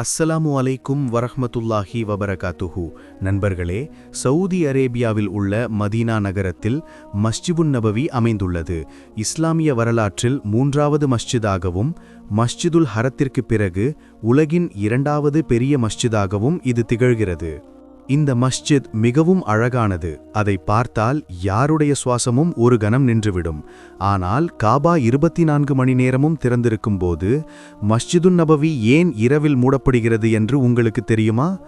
அஸ்ஸலாமு அலைக்கும் வரஹ்மத்துல்லாஹி வபரகாத்துஹு. நண்பர்களே சவுதி அரேபியாவில் உள்ள மதீனா நகரத்தில் மஸ்ஜிபுன் நபவி அமைந்துள்ளது. இஸ்லாமிய வரலாற்றில் மூன்றாவது மஸ்ஜிதாகவும் மஸ்ஜிதுல் ஹரத்திற்கு பிறகு உலகின் இரண்டாவது பெரிய மஸ்ஜிதாகவும் இது திகழ்கிறது. இந்த மஸ்ஜித் மிகவும் அழகானது. அதை பார்த்தால் யாருடைய சுவாசமும் ஒரு கணம் நின்றுவிடும். ஆனால் காபா இருபத்தி நான்கு மணி நேரமும் திறந்திருக்கும் போது மஸ்ஜிதுன் நபவி ஏன் இரவில் மூடப்படுகிறது என்று உங்களுக்கு தெரியுமா?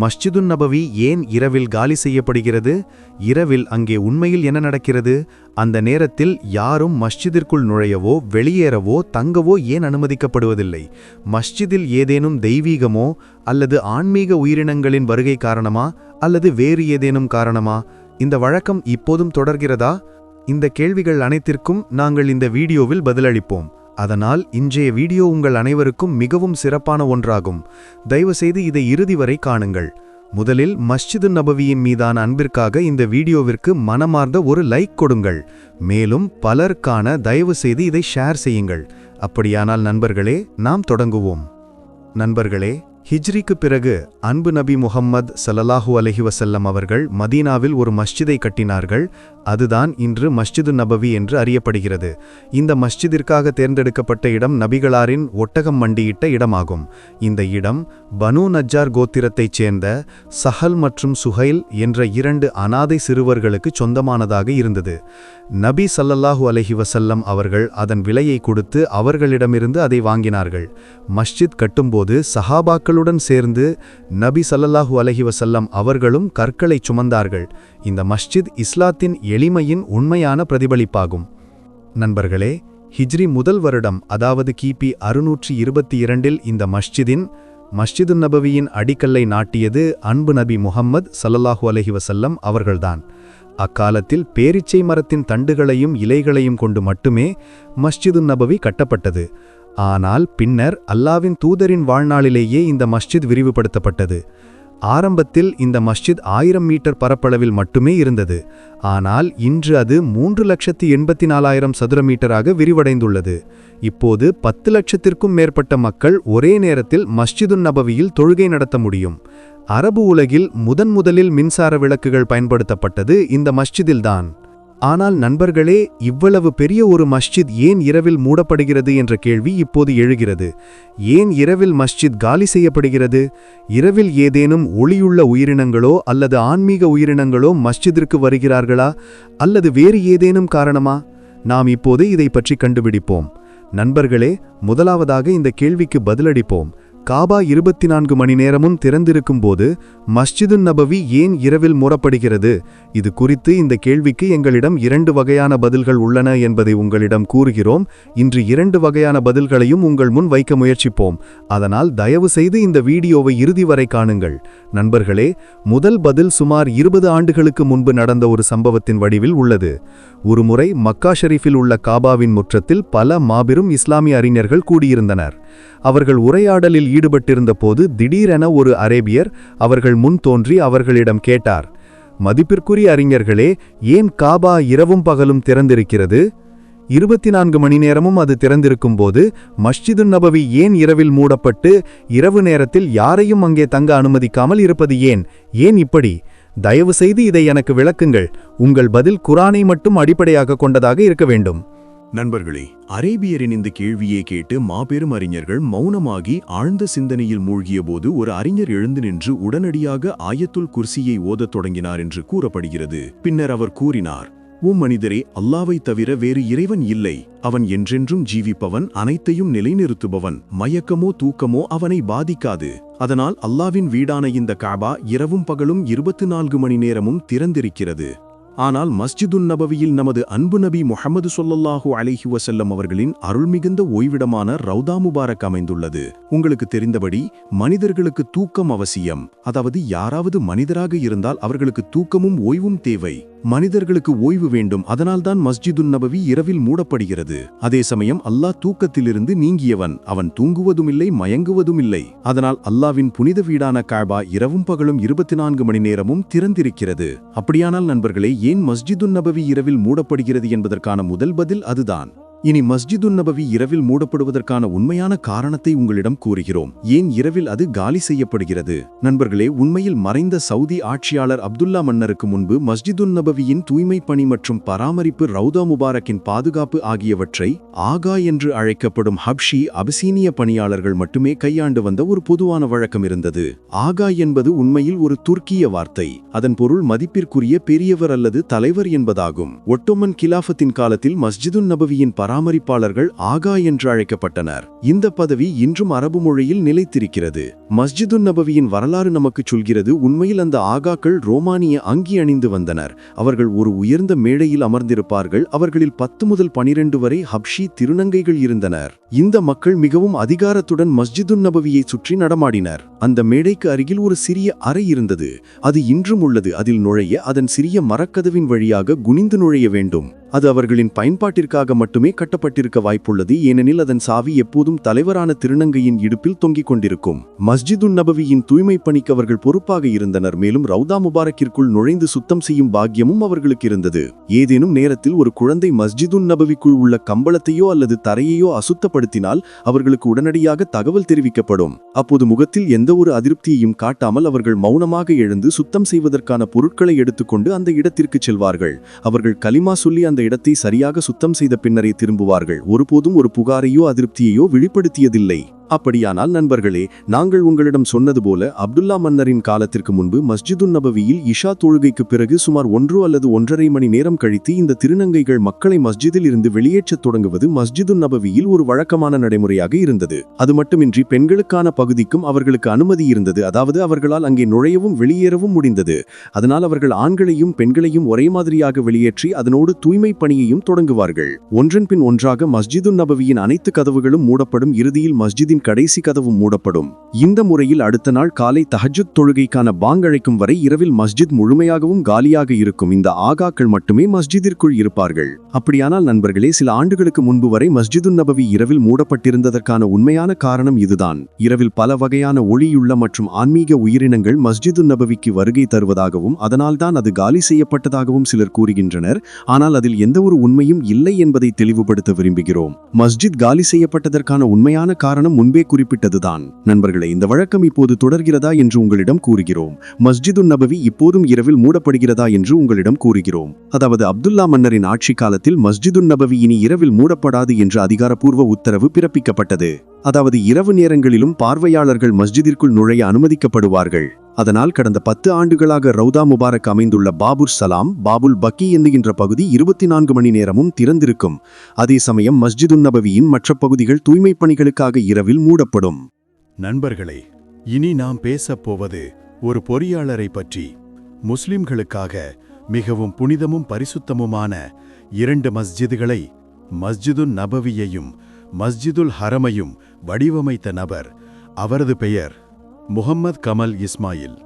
மஸ்ஜிதுன் நபவி ஏன் இரவில் காலி செய்யப்படுகிறது? இரவில் அங்கே உண்மையில் என்ன நடக்கிறது? அந்த நேரத்தில் யாரும் மஸ்ஜிதிற்குள் நுழையவோ வெளியேறவோ தங்கவோ ஏன் அனுமதிக்கப்படுவதில்லை? மஸ்ஜிதில் ஏதேனும் தெய்வீகமோ அல்லது ஆன்மீக உயிரினங்களின் வருகை காரணமா அல்லது வேறு ஏதேனும் காரணமா? இந்த வழக்கம் இப்போதும் தொடர்கிறதா? இந்த கேள்விகள் அனைத்திற்கும் நாங்கள் இந்த வீடியோவில் பதிலளிப்போம். அதனால் இன்றைய வீடியோ உங்கள் அனைவருக்கும் மிகவும் சிறப்பான ஒன்றாகும். தயவுசெய்து இதை இறுதி வரை காணுங்கள். முதலில் மஸ்ஜிது நபவியின் மீதான அன்பிற்காக இந்த வீடியோவிற்கு மனமார்ந்த ஒரு லைக் கொடுங்கள். மேலும் பலருக்கான தயவு செய்து இதை ஷேர் செய்யுங்கள். அப்படியானால் நண்பர்களே நாம் தொடங்குவோம். நண்பர்களே ஹிஜ்ரிக்கு பிறகு அன்பு நபி முகம்மது சல்லல்லாஹூ அலஹி வசல்லம் அவர்கள் மதீனாவில் ஒரு மஸ்ஜிதை கட்டினார்கள். அதுதான் இன்று மஸ்ஜிது நபவி என்று அறியப்படுகிறது. இந்த மஸ்ஜிதிற்காக தேர்ந்தெடுக்கப்பட்ட இடம் நபிகளாரின் ஒட்டகம் மண்டியிட்ட இடமாகும். இந்த இடம் பனு நஜ்ஜார் கோத்திரத்தைச் சேர்ந்த சஹல் மற்றும் சுஹைல் என்ற இரண்டு அனாதை சிறுவர்களுக்கு சொந்தமானதாக இருந்தது. நபி சல்லல்லாஹூ அலஹி வசல்லம் அவர்கள் அதன் விலையை கொடுத்து அவர்களிடமிருந்து அதை வாங்கினார்கள். மஸ்ஜித் கட்டும்போது சஹாபாக்களுடன் சேர்ந்து நபி சல்லல்லாஹூ அலஹி வசல்லம் அவர்களும் கற்களை சுமந்தார்கள். இந்த மஸ்ஜித் இஸ்லாத்தின் எளிமையின் உண்மையான பிரதிபலிப்பாகும். நண்பர்களே ஹிஜ்ரி முதல் வருடம் அதாவது கிபி அறுநூற்றி இருபத்தி இரண்டில் இந்த மஸ்ஜிதின் மஸ்ஜிது நபவியின் அடிக்கல்லை நாட்டியது அன்பு நபி முஹம்மது சல்லல்லாஹூ அலஹி வசல்லம் அவர்கள்தான். அக்காலத்தில் பேரிச்சை மரத்தின் தண்டுகளையும் இலைகளையும் கொண்டு மட்டுமே மஸ்ஜிது நபவி கட்டப்பட்டது. ஆனால் பின்னர் அல்லாவின் தூதரின் வாழ்நாளிலேயே இந்த மஸ்ஜித் விரிவுபடுத்தப்பட்டது. ஆரம்பத்தில் இந்த மஸ்ஜித் ஆயிரம் மீட்டர் பரப்பளவில் மட்டுமே இருந்தது. ஆனால் இன்று அது மூன்று லட்சத்தி எண்பத்தி நாலாயிரம் சதுர மீட்டராக விரிவடைந்துள்ளது. இப்போது பத்து லட்சத்திற்கும் மேற்பட்ட மக்கள் ஒரே நேரத்தில் மஸ்ஜிதுன் நபவியில் தொழுகை நடத்த முடியும். அரபு உலகில் முதன் முதலில் மின்சார விளக்குகள் பயன்படுத்தப்பட்டது இந்த மஸ்ஜிதில்தான். ஆனால் நண்பர்களே இவ்வளவு பெரிய ஒரு மஸ்ஜித் ஏன் இரவில் மூடப்படுகிறது? என்ற கேள்வி இப்போது எழுகிறது. ஏன் இரவில் மஸ்ஜித் காலி செய்யப்படுகிறது? இரவில் ஏதேனும் ஒளியுள்ள உயிரினங்களோ அல்லது ஆன்மீக உயிரினங்களோ மஸ்ஜிதிற்கு வருகிறார்களா? அல்லது வேறு ஏதேனும் காரணமா? நாம் இப்போது இதை பற்றி கண்டுபிடிப்போம். நண்பர்களே முதலாவதாக இந்த கேள்விக்கு பதிலளிப்போம். காபா இருபத்தி நான்கு மணி நேரமும் திறந்திருக்கும் போது மஸ்ஜிது நபவி ஏன் இரவில் மூடப்படுகிறது? இது குறித்து இந்த கேள்விக்கு எங்களிடம் இரண்டு வகையான பதில்கள் உள்ளன என்பதை உங்களிடம் கூறுகிறோம். இன்று இரண்டு வகையான பதில்களையும் உங்கள் முன் வைக்க முயற்சிப்போம். அதனால் தயவு செய்து இந்த வீடியோவை இறுதி வரை காணுங்கள். நண்பர்களே முதல் பதில் சுமார் இருபது ஆண்டுகளுக்கு முன்பு நடந்த ஒரு சம்பவத்தின் வடிவில் உள்ளது. ஒருமுறை மக்கா ஷெரீஃபில் உள்ள காபாவின் முற்றத்தில் பல மாபெரும் இஸ்லாமிய அறிஞர்கள் கூடியிருந்தனர். அவர்கள் உரையாடலில் ஈடுபட்டிருந்த போது திடீரென ஒரு அரேபியர் அவர்கள் முன் தோன்றி அவர்களிடம் கேட்டார் மதிப்பிற்குரிய அறிஞர்களே ஏன் காபா இரவும் பகலும் திறந்திருக்கிறது? இருபத்தி நான்கு மணி நேரமும் அது திறந்திருக்கும் போது மஸ்ஜிது நபவி ஏன் இரவில் மூடப்பட்டு இரவு நேரத்தில் யாரையும் அங்கே தங்க அனுமதிக்காமல் இருப்பது ஏன்? ஏன் இப்படி? தயவு செய்து இதை எனக்கு விளக்குங்கள். உங்கள் பதில் குரானை மட்டும் அடிப்படையாக கொண்டதாக இருக்க வேண்டும். நண்பர்களே அரேபியரின் இந்த கேள்வியை கேட்டு மாபெரும் அறிஞர்கள் மௌனமாகி ஆழ்ந்த சிந்தனையில் மூழ்கியபோது ஒரு அறிஞர் எழுந்து நின்று உடனடியாக ஆயத்துல் குர்சியை ஓதத் தொடங்கினார் என்று கூறப்படுகிறது. பின்னர் அவர் கூறினார் ஓ மனிதரே அல்லாவை தவிர வேறு இறைவன் இல்லை. அவன் என்றென்றும் ஜீவிப்பவன் அனைத்தையும் நிலைநிறுத்துபவன். மயக்கமோ தூக்கமோ அவனை பாதிக்காது. அதனால் அல்லாவின் வீடான இந்த காபா இரவும் பகலும் இருபத்து நான்கு மணி நேரமும் திறந்திருக்கிறது. ஆனால் மஸ்ஜிதுன் நபவியில் நமது அன்பு நபி முஹம்மது சொல்லல்லாஹு அலைஹி வசல்லம் அவர்களின் அருள்மிகுந்த ஓய்விடமான ரவுதா முபாரக் அமைந்துள்ளது. உங்களுக்கு தெரிந்தபடி மனிதர்களுக்கு தூக்கம் அவசியம். அதாவது யாராவது மனிதராக இருந்தால் அவர்களுக்கு தூக்கமும் ஓய்வும் தேவை. மனிதர்களுக்கு ஓய்வு வேண்டும். அதனால்தான் மஸ்ஜிதுன் நபவி இரவில் மூடப்படுகிறது. அதே சமயம் அல்லாஹ் தூக்கத்திலிருந்து நீங்கியவன். அவன் தூங்குவதுமில்லை மயங்குவதுமில்லை. அதனால் அல்லாவின் புனித வீடான காபா இரவும் பகலும் இருபத்தி நான்கு மணி நேரமும் திறந்திருக்கிறது. அப்படியானால் நண்பர்களே ஏன் மஸ்ஜிதுன் நபவி இரவில் மூடப்படுகிறது என்பதற்கான முதல் பதில் அதுதான். இனி மஸ்ஜிது நபவி இரவில் மூடப்படுவதற்கான உண்மையான காரணத்தை உங்களிடம் கூறுகிறோம். ஏன் இரவில் அது காலி செய்யப்படுகிறது? நண்பர்களே உண்மையில் மறைந்த சவுதி ஆட்சியாளர் அப்துல்லா மன்னருக்கு முன்பு மஸ்ஜிது நபவியின் தூய்மை பணி மற்றும் பராமரிப்பு ரவுதா முபாரக்கின் பாதுகாப்பு ஆகியவற்றை ஆகா என்று அழைக்கப்படும் ஹப்ஷி அபிசீனிய பணியாளர்கள் மட்டுமே கையாண்டு வந்த ஒரு பொதுவான வழக்கம் இருந்தது. ஆகா என்பது உண்மையில் ஒரு துர்க்கிய வார்த்தை. அதன் பொருள் மதிப்பிற்குரிய பெரியவர் அல்லது தலைவர் என்பதாகும். ஒட்டோமன் கிலாஃபத்தின் காலத்தில் மஸ்ஜிது நபவியின் பராமரிப்பாளர்கள் ஆகா என்று அழைக்கப்பட்டனர். இந்த பதவி இன்றும் அரபு மொழியில் நிலைத்திருக்கிறது. மஸ்ஜிதுன் நபவியின் வரலாறு நமக்குச் சொல்கிறது உண்மையில் அந்த ஆகாக்கள் ரோமானிய அங்கி அணிந்து வந்தனர். அவர்கள் ஒரு உயர்ந்த மேடையில் அமர்ந்திருப்பார்கள். அவர்களில் பத்து முதல் பனிரெண்டு வரை ஹப்ஷி திருநங்கைகள் இருந்தனர். இந்த மக்கள் மிகவும் அதிகாரத்துடன் மஸ்ஜிதுன் நபவியை சுற்றி நடமாடினர். அந்த மேடைக்கு அருகில் ஒரு சிறிய அறை இருந்தது. அது இன்றும் உள்ளது. அதில் நுழைய அதன் சிறிய மரக்கதவின் வழியாக குனிந்து நுழைய வேண்டும். அது அவர்களின் பயன்பாட்டிற்காக மட்டுமே கட்டப்பட்டிருக்க வாய்ப்புள்ளது ஏனெனில் அதன் சாவி எப்போதும் தலைவரான திருநங்கையின் இடுப்பில் தொங்கிக் கொண்டிருக்கும். மஸ்ஜிதுன் நபவியின் தூய்மை பணிக்கு அவர்கள் பொறுப்பாக இருந்தனர் மேலும் ரவுதா முபாரக்கிற்குள் நுழைந்து சுத்தம் செய்யும் பாக்கியமும் அவர்களுக்கு இருந்தது. ஏதேனும் நேரத்தில் ஒரு குழந்தை மஸ்ஜிதுன் நபவிக்குள் உள்ள கம்பளத்தையோ அல்லது தரையையோ அசுத்தப்படுத்தினால் அவர்களுக்கு உடனடியாக தகவல் தெரிவிக்கப்படும். அப்போது முகத்தில் எந்த ஒரு அதிருப்தியையும் காட்டாமல் அவர்கள் மௌனமாக எழுந்து சுத்தம் செய்வதற்கான பொருட்களை எடுத்துக்கொண்டு அந்த இடத்திற்கு செல்வார்கள். அவர்கள் கலிமா சொல்லி அந்த இடத்தை சரியாக சுத்தம் செய்த பின்னரே திரும்புவார்கள். ஒருபோதும் ஒரு புகாரையோ அதிருப்தியையோ வெளிப்படுத்தியதில்லை. அப்படியானால் நண்பர்களே நாங்கள் உங்களிடம் சொன்னது போல அப்துல்லா மன்னரின் காலத்திற்கு முன்பு மஸ்ஜிதுன் நபவியில் இஷா தொழுகைக்கு பிறகு சுமார் ஒன்று அல்லது ஒன்றரை மணி நேரம் கழித்து இந்த திருநங்கைகள் மக்களை மஸ்ஜிதில் இருந்து வெளியேற்றத் தொடங்குவது மஸ்ஜிதுன் நபவியில் ஒரு வழக்கமான நடைமுறையாக இருந்தது. அது மட்டுமின்றி பெண்களுக்கான பகுதிக்கும் அவர்களுக்கு அனுமதி இருந்தது. அதாவது அவர்களால் அங்கே நுழையவும் வெளியேறவும் முடிந்தது. அதனால் அவர்கள் ஆண்களையும் பெண்களையும் ஒரே மாதிரியாக வெளியேற்றி அதனோடு தூய்மை பணியையும் தொடங்குவார்கள். ஒன்றன் பின் ஒன்றாக மஸ்ஜிதுன் நபவியின் அனைத்து கதவுகளும் மூடப்படும் இறுதியில் மஸ்ஜிதின் கடைசி கதவும் மூடப்படும். இந்த முறையில் அடுத்த நாள் காலை தஹஜுத் தொழுகைக்கான பாங்கழைக்கும் வரை இரவில் மஸ்ஜித் முழுமையாகவும் காலியாக இருக்கும் இந்த ஆகாக்கள் மட்டுமே மஸ்ஜிதிற்குள் இருப்பார்கள். அப்படியானால் நண்பர்களே சில ஆண்டுகளுக்கு முன்பு வரை மஸ்ஜிதுன் நபவி இரவில் மூடப்பட்டிருந்ததற்கான உண்மையான காரணம் இதுதான். இரவில் பல வகையான ஒளியுள்ள மற்றும் ஆன்மீக உயிரினங்கள் மஸ்ஜிதுன் நபவிக்கு வருகை தருவதாகவும் அதனால்தான் அது காலி செய்யப்பட்டதாகவும் சிலர் கூறுகின்றனர். ஆனால் அதில் எந்த ஒரு உண்மையும் இல்லை என்பதை தெளிவுபடுத்த விரும்புகிறோம். மஸ்ஜித் காலி செய்யப்பட்டதற்கான உண்மையான காரணம் முன்பு குறிப்பிட்டதுதான். நண்பர்களை இந்த வழக்கம் இப்போது தொடர்கிறதா என்று உங்களிடம் கூறுகிறோம். மஸ்ஜிது நபவி இப்போதும் இரவில் மூடப்படுகிறதா என்று உங்களிடம் கூறுகிறோம். அதாவது அப்துல்லா மன்னரின் ஆட்சி காலத்தில் மஸ்ஜிது நபவி இனி இரவில் மூடப்படாது என்று அதிகாரப்பூர்வ உத்தரவு பிறப்பிக்கப்பட்டது. அதாவது இரவு நேரங்களிலும் பார்வையாளர்கள் மஸ்ஜிதிற்குள் நுழைய அனுமதிக்கப்படுவார்கள். அதனால் கடந்த பத்து ஆண்டுகளாக ரவுதா முபாரக் அமைந்துள்ள பாபுர் சலாம் பாபுல் பக்கி என்கின்ற பகுதி இருபத்தி நான்கு மணி நேரமும் திறந்திருக்கும். அதே சமயம் மஸ்ஜிதுன் நபவியின் மற்ற பகுதிகள் தூய்மைப் பணிகளுக்காக இரவில் மூடப்படும். நண்பர்களே இனி நாம் பேசப்போவது ஒரு பொறியாளரை பற்றி. முஸ்லிம்களுக்காக மிகவும் புனிதமும் பரிசுத்தமுமான இரண்டு மஸ்ஜிதுகளை மஸ்ஜிதுன் நபவியையும் மஸ்ஜிதுல் ஹரமையும் வடிவமைத்த நபர் அவரது பெயர் முகம்மது கமல் இஸ்மாயில்.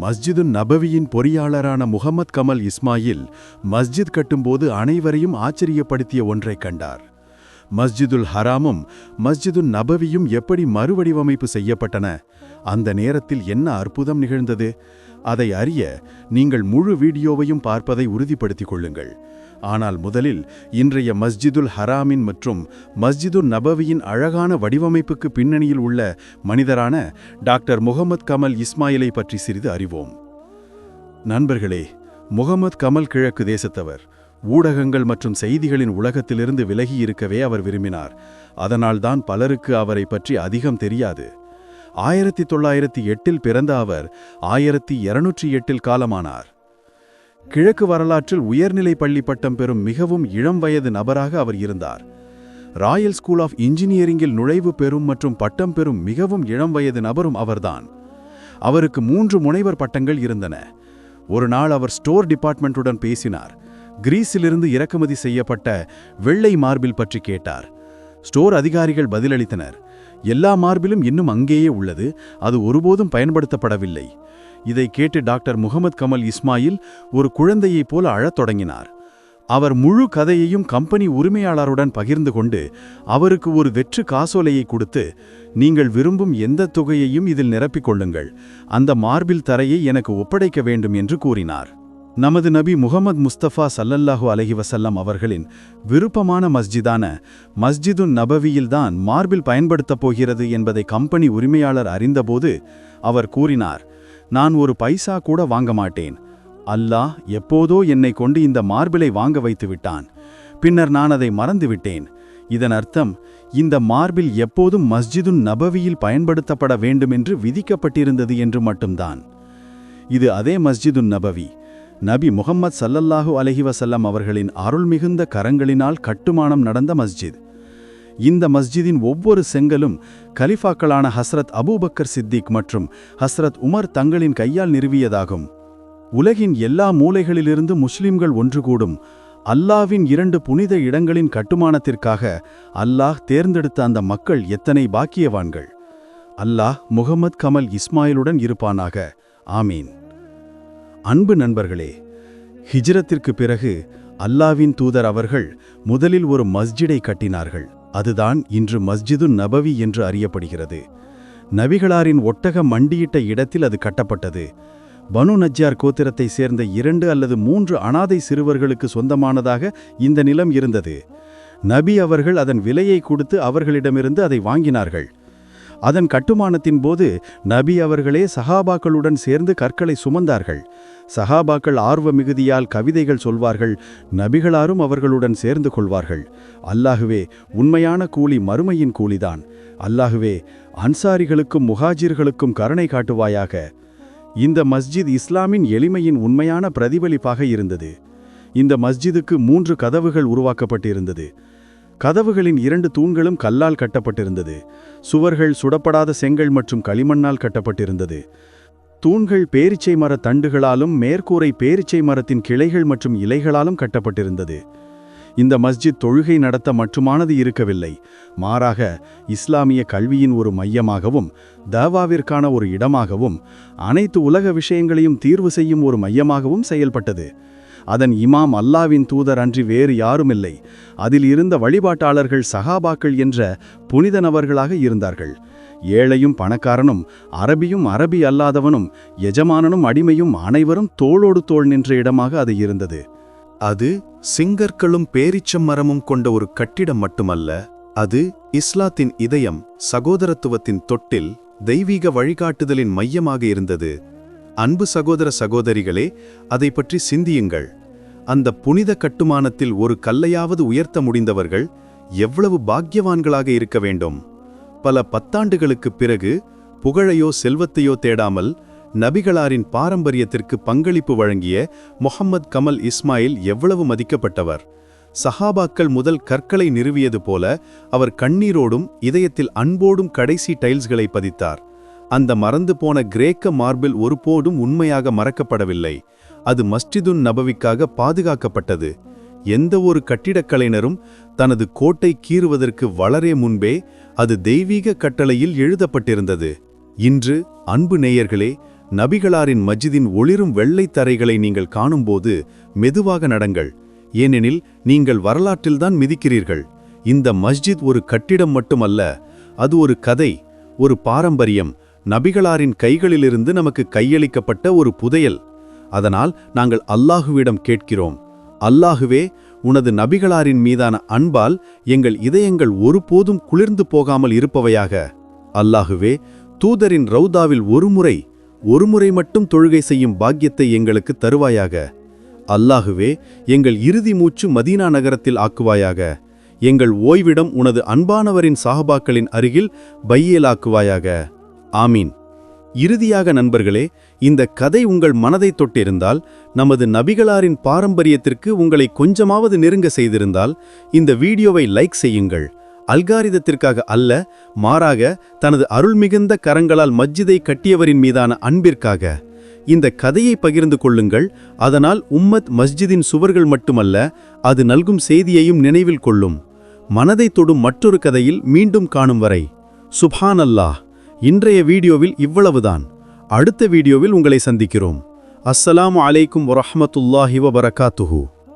மஸ்ஜிதுன் நபவியின் பொறியாளரான முகமது கமல் இஸ்மாயில் மஸ்ஜித் கட்டும்போது அனைவரையும் ஆச்சரியப்படுத்திய ஒன்றைக் கண்டார். மஸ்ஜிதுல் ஹராமும் மஸ்ஜிதுன் நபவியும் எப்படி மறுவடிவமைப்பு செய்யப்பட்டன? அந்த நேரத்தில் என்ன அற்புதம் நிகழ்ந்தது? அதை அறிய நீங்கள் முழு வீடியோவையும் பார்ப்பதை உறுதிப்படுத்திக் கொள்ளுங்கள். ஆனால் முதலில் இன்றைய மஸ்ஜிதுல் ஹராமின் மற்றும் மஸ்ஜிதுல் நபவியின் அழகான வடிவமைப்புக்கு பின்னணியில் உள்ள மனிதரான டாக்டர் முகமது கமல் இஸ்மாயிலை பற்றி சிறிது அறிவோம். நண்பர்களே முகமது கமல் கிழக்கு தேசத்தவர். ஊடகங்கள் மற்றும் செய்திகளின் உலகத்திலிருந்து விலகி இருக்கவே அவர் விரும்பினார். அதனால்தான் பலருக்கு அவரை பற்றி அதிகம் தெரியாது. ஆயிரத்தி தொள்ளாயிரத்தி எட்டில் பிறந்த அவர் ஆயிரத்தி இருநூற்றி எட்டில் காலமானார். கிழக்கு வரலாற்றில் உயர்நிலை பள்ளி பட்டம் பெறும் மிகவும் இளம் வயது நபராக அவர் இருந்தார். ராயல் ஸ்கூல் ஆஃப் இன்ஜினியரிங்கில் நுழைவு பெறும் மற்றும் பட்டம் பெறும் மிகவும் இளம் வயது நபரும் அவர்தான். அவருக்கு மூன்று முனைவர் பட்டங்கள் இருந்தன. ஒரு நாள் அவர் ஸ்டோர் டிபார்ட்மெண்ட்டுடன் பேசினார். கிரீஸிலிருந்து இறக்குமதி செய்யப்பட்ட வெள்ளை மார்பில் பற்றி கேட்டார். ஸ்டோர் அதிகாரிகள் பதிலளித்தனர். எல்லா மார்பிலும் இன்னும் அங்கேயே உள்ளது. அது ஒருபோதும் பயன்படுத்தப்படவில்லை. இதை கேட்டு டாக்டர் முகமது கமல் இஸ்மாயில் ஒரு குழந்தையைப் போல அழத் தொடங்கினார். அவர் முழு கதையையும் கம்பெனி உரிமையாளருடன் பகிர்ந்து கொண்டு அவருக்கு ஒரு வெற்று காசோலையை கொடுத்து நீங்கள் விரும்பும் எந்த தொகையையும் இதில் நிரப்பிக் கொள்ளுங்கள். அந்த மார்பில் தரையை எனக்கு ஒப்படைக்க வேண்டும் என்று கூறினார். நமது நபி முகமது முஸ்தபா சல்லல்லாஹு அலஹி வசல்லம் அவர்களின் விருப்பமான மஸ்ஜிதான மஸ்ஜிதுன் நபவியில்தான் மார்பில் பயன்படுத்தப் போகிறது என்பதை கம்பெனி உரிமையாளர் அறிந்தபோது அவர் கூறினார் நான் ஒரு பைசா கூட வாங்க மாட்டேன் அல்லாஹ் எப்போதோ என்னை கொண்டு இந்த மார்பிலை வாங்க வைத்து விட்டான். பின்னர் நான் அதை மறந்துவிட்டேன் இதன் அர்த்தம் இந்த மார்பில் எப்போதும் மஸ்ஜிதுன் நபவியில் பயன்படுத்தப்பட வேண்டுமென்று விதிக்கப்பட்டிருந்தது என்று மட்டும்தான். இது அதே மஸ்ஜிதுன் நபவி. நபி முகம்மது சல்லல்லாஹு அலஹி வசல்லம் அவர்களின் அருள்மிகுந்த கரங்களினால் கட்டுமானம் நடந்த மஸ்ஜித். இந்த மஸ்ஜிதின் ஒவ்வொரு செங்கலும் கலிஃபாக்களான ஹஸ்ரத் அபூபக்கர் சித்திக் மற்றும் ஹஸ்ரத் உமர் தங்களின் கையால் நிறுவியதாகும். உலகின் எல்லா மூலைகளிலிருந்து முஸ்லிம்கள் ஒன்று கூடும் அல்லாவின் இரண்டு புனித இடங்களின் கட்டுமானத்திற்காக அல்லாஹ் தேர்ந்தெடுத்த அந்த மக்கள் எத்தனை பாக்கியவான்கள். அல்லாஹ் முகமது கமல் இஸ்மாயிலுடன் இருப்பானாக. ஆமீன். அன்பு நண்பர்களே ஹிஜ்ரத்திற்கு பிறகு அல்லாவின் தூதர் அவர்கள் முதலில் ஒரு மஸ்ஜிடை கட்டினார்கள். அதுதான் இன்று மஸ்ஜிது நபவி என்று அறியப்படுகிறது. நபிகளாரின் ஒட்டக மண்டியிட்ட இடத்தில் அது கட்டப்பட்டது. பனு நஜ்ஜார் கோத்திரத்தை சேர்ந்த இரண்டு அல்லது மூன்று அனாதை சிறுவர்களுக்கு சொந்தமானதாக இந்த நிலம் இருந்தது. நபி அவர்கள் அதன் விலையை கொடுத்து அவர்களிடமிருந்து அதை வாங்கினார்கள். அதன் கட்டுமானத்தின் போது நபி அவர்களே சஹாபாக்களுடன் சேர்ந்து கற்களை சுமந்தார்கள். சஹாபாக்கள் ஆர்வ மிகுதியால் கவிதைகள் சொல்வார்கள் நபிகளாரும் அவர்களுடன் சேர்ந்து கொள்வார்கள். அல்லாகுவே உண்மையான கூலி மறுமையின் கூலிதான். அல்லாகுவே அன்சாரிகளுக்கும் முஹாஜிர்களுக்கும் கருணை காட்டுவாயாக. இந்த மஸ்ஜித் இஸ்லாமின் எளிமையின் உண்மையான பிரதிபலிப்பாக இருந்தது. இந்த மஸ்ஜிதுக்கு மூன்று கதவுகள் உருவாக்கப்பட்டிருந்தது. கதவுகளின் இரண்டு தூண்களும் கல்லால் கட்டப்பட்டிருந்தது. சுவர்கள் சுடப்படாத செங்கல் மற்றும் களிமண்ணால் கட்டப்பட்டிருந்தது. தூண்கள் பேரிச்சை மர தண்டுகளாலும் மேற்கூரை பேரிச்சை மரத்தின் கிளைகள் மற்றும் இலைகளாலும் கட்டப்பட்டிருந்தது. இந்த மஸ்ஜித் தொழுகை நடத்த மட்டுமானது இருக்கவில்லை. மாறாக இஸ்லாமிய கல்வியின் ஒரு மையமாகவும் தவாவிற்கான ஒரு இடமாகவும் அனைத்து உலக விஷயங்களையும் தீர்வு செய்யும் ஒரு மையமாகவும் செயல்பட்டது. அதன் இமாம் அல்லாவின் தூதர் அன்றி வேறு யாருமில்லை. அதில் இருந்த வழிபாட்டாளர்கள் சகாபாக்கள் என்ற புனித நபர்களாக இருந்தார்கள். ஏழையும் பணக்காரனும் அரபியும் அரபி அல்லாதவனும் எஜமானனும் அடிமையும் அனைவரும் தோளோடு தோள் நின்ற இடமாக அது இருந்தது. அது சிங்கற்களும் பேரிச்சம் மரமும் கொண்ட ஒரு கட்டிடம் மட்டுமல்ல அது இஸ்லாத்தின் இதயம் சகோதரத்துவத்தின் தொட்டில் தெய்வீக வழிகாட்டுதலின் மையமாக இருந்தது. அன்பு சகோதர சகோதரிகளே அதை பற்றி சிந்தியுங்கள். அந்த புனித கட்டுமானத்தில் ஒரு கல்லையாவது உயர்த்த முடிந்தவர்கள் எவ்வளவு பாக்கியவான்களாக இருக்க வேண்டும்? பல பத்தாண்டுகளுக்குப் பிறகு புகழையோ செல்வத்தையோ தேடாமல் நபிகளாரின் பாரம்பரியத்திற்கு பங்களிப்பு வழங்கிய முகம்மது கமல் இஸ்மாயில் எவ்வளவு மதிக்கப்பட்டவர். சஹாபாக்கள் முதல் கற்களை நிறுவியது போல அவர் கண்ணீரோடும் இதயத்தில் அன்போடும் கடைசி டைல்ஸ்களை பதித்தார். அந்த மறந்து போன கிரேக்க மார்பிள் ஒருபோதும் உண்மையாக மறக்கப்படவில்லை. அது மஸ்ஜிதுன் நபவிக்காக பாதுகாக்கப்பட்டது. எந்த ஒரு கட்டிடக்கலைஞரும் தனது கோட்டை கீறுவதற்கு வளரே முன்பே அது தெய்வீக கட்டளையில் எழுதப்பட்டிருந்தது. இன்று அன்பு நேயர்களே நபிகளாரின் மஜிதின் ஒளிரும் வெள்ளைத் தரைகளை நீங்கள் காணும்போது மெதுவாக நடங்கள். ஏனெனில் நீங்கள் வரலாற்றில்தான் மிதிக்கிறீர்கள். இந்த மஸ்ஜித் ஒரு கட்டிடம் மட்டுமல்ல அது ஒரு கதை ஒரு பாரம்பரியம். நபிகளாரின் கைகளிலிருந்து நமக்கு கையளிக்கப்பட்ட ஒரு புதையல். அதனால் நாங்கள் அல்லாஹுவிடம் கேட்கிறோம். அல்லாஹுவே உனது நபிகளாரின் மீதான அன்பால் எங்கள் இதயங்கள் ஒருபோதும் குளிர்ந்து போகாமல் இருப்பவையாக. அல்லாஹுவே தூதரின் ரவுதாவில் ஒருமுறை ஒருமுறை மட்டும் தொழுகை செய்யும் பாக்கியத்தை எங்களுக்கு தருவாயாக. அல்லாஹுவே எங்கள் இறுதி மூச்சு மதீனா நகரத்தில் ஆக்குவாயாக. எங்கள் ஓய்விடம் உனது அன்பானவரின் சாகபாக்களின் அருகில் பையேலாக்குவாயாக ஆமீன். இறுதியாக நண்பர்களே இந்த கதை உங்கள் மனதை தொட்டிருந்தால் நமது நபிகளாரின் பாரம்பரியத்திற்கு உங்களை கொஞ்சமாவது நெருங்க செய்திருந்தால் இந்த வீடியோவை லைக் செய்யுங்கள். அல்காரிதத்திற்காக அல்ல மாறாக தனது அருள்மிகுந்த கரங்களால் மஜ்ஜிதை கட்டியவரின் மீதான அன்பிற்காக. இந்த கதையை பகிர்ந்து கொள்ளுங்கள் அதனால் உம்மத் மஸ்ஜிதின் சுவர்கள் மட்டுமல்ல அது நல்கும் செய்தியையும் நினைவில் கொள்ளும். மனதை தொடும் மற்றொரு கதையில் மீண்டும் காணும் வரை. சுபான் அல்லாஹ் இன்றைய வீடியோவில் இவ்வளவுதான். அடுத்த வீடியோவில் உங்களை சந்திக்கிறோம். அஸ்ஸலாமு அலைக்கும் வரஹமத்துல்லாஹி வபரகாத்துஹூ.